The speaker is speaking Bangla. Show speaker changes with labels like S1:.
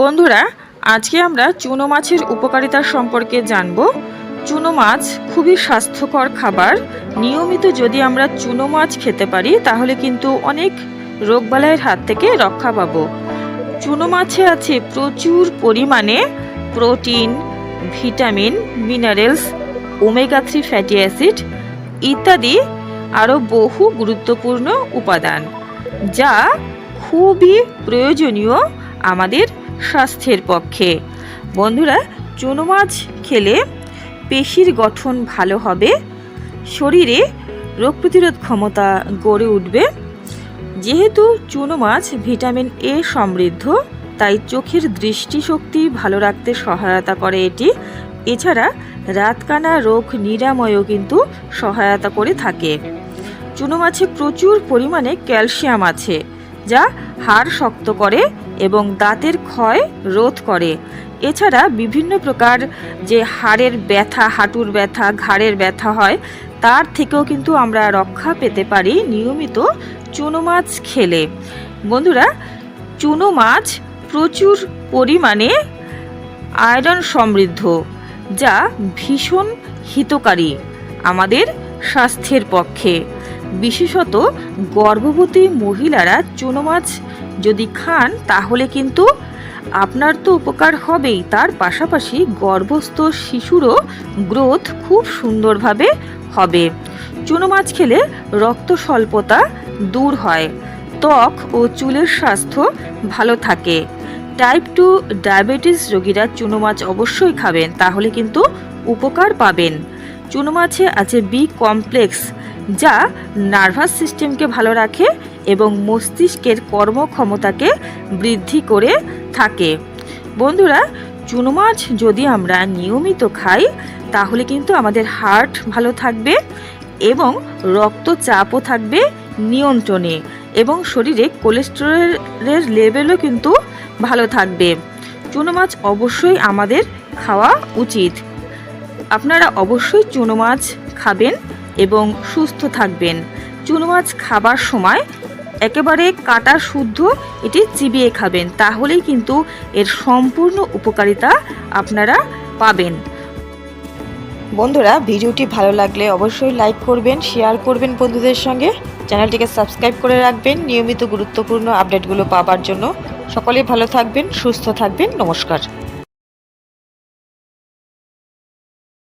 S1: বন্ধুরা, আজকে আমরা চুনো মাছের উপকারিতা সম্পর্কে জানব। চুনো মাছ খুবই স্বাস্থ্যকর খাবার। নিয়মিত যদি আমরা চুনো মাছ খেতে পারি, তাহলে কিন্তু অনেক রোগবালাইয়ের হাত থেকে রক্ষা পাবো। চুনো মাছে আছে প্রচুর পরিমাণে protein, vitamin, minerals, omega three fatty acid ইত্যাদি আরও বহু গুরুত্বপূর্ণ উপাদান, যা খুবই প্রয়োজনীয় আমাদের স্বাস্থ্যের পক্ষে। বন্ধুরা, চুনো মাছ খেলে পেশির গঠন ভালো হবে, শরীরে রোগ প্রতিরোধ ক্ষমতা গড়ে উঠবে। যেহেতু চুনো মাছ ভিটামিন এ সমৃদ্ধ, তাই চোখের দৃষ্টিশক্তি ভালো রাখতে সহায়তা করে এটি। এছাড়া, রাতকানা রোগ নিরাময়ও কিন্তু সহায়তা করে থাকে। চুনো মাছে প্রচুর পরিমাণে ক্যালসিয়াম আছে, যা হাড় শক্ত করে এবং দাঁতের ক্ষয় রোধ করে। এছাড়া বিভিন্ন প্রকার যে হাড়ের ব্যথা, হাঁটুর ব্যথা, ঘাড়ের ব্যথা হয়, তার থেকেও কিন্তু আমরা রক্ষা পেতে পারি নিয়মিত চুনো মাছ খেলে। বন্ধুরা, চুনো মাছ প্রচুর পরিমাণে আয়রন সমৃদ্ধ, যা ভীষণ হিতকারী আমাদের স্বাস্থ্যের পক্ষে। বিশেষত গর্ভবতী মহিলারা চুনো মাছ যদি খান, তাহলে কিন্তু আপনার তো উপকার হবেই। তার পাশাপাশি গর্ভস্থ শিশুরও গ্রোথ খুব সুন্দরভাবে হবে। চুনো মাছ খেলে রক্ত স্বল্পতা দূর হয়, ত্বক ও চুলের স্বাস্থ্য ভালো থাকে। টাইপ টু ডায়াবেটিস রোগীরা চুনো মাছ অবশ্যই খাবেন, তাহলে কিন্তু উপকার পাবেন। চুনো মাছে আছে বি কমপ্লেক্স যা নার্ভাস সিস্টেমকে ভালো রাখে এবং মস্তিষ্কের কর্মক্ষমতাকে বৃদ্ধি করে থাকে। বন্ধুরা, চুনো মাছ যদি আমরা নিয়মিত খাই, তাহলে কিন্তু আমাদের হার্ট ভালো থাকবে এবং রক্তচাপও থাকবে নিয়ন্ত্রণে এবং শরীরে কোলেস্টেরলের লেভেলও কিন্তু ভালো থাকবে। চুনো মাছ অবশ্যই আমাদের খাওয়া উচিত। আপনারা অবশ্যই চুনো মাছ খাবেন। এবং সুস্থ থাকবেন। চুনো মাছ খাবার সময় একেবারে কাটা শুদ্ধ এটি চিবিয়ে খাবেন, তাহলেই কিন্তু এর সম্পূর্ণ উপকারিতা আপনারা পাবেন। বন্ধুরা, ভিডিওটি ভালো লাগলে অবশ্যই লাইক করবেন, শেয়ার করবেন বন্ধুদের সঙ্গে। চ্যানেলটিকে সাবস্ক্রাইব করে রাখবেন, নিয়মিত গুরুত্বপূর্ণ আপডেটগুলো পাবার জন্য। সকলেই ভালো থাকবেন, সুস্থ থাকবেন, নমস্কার।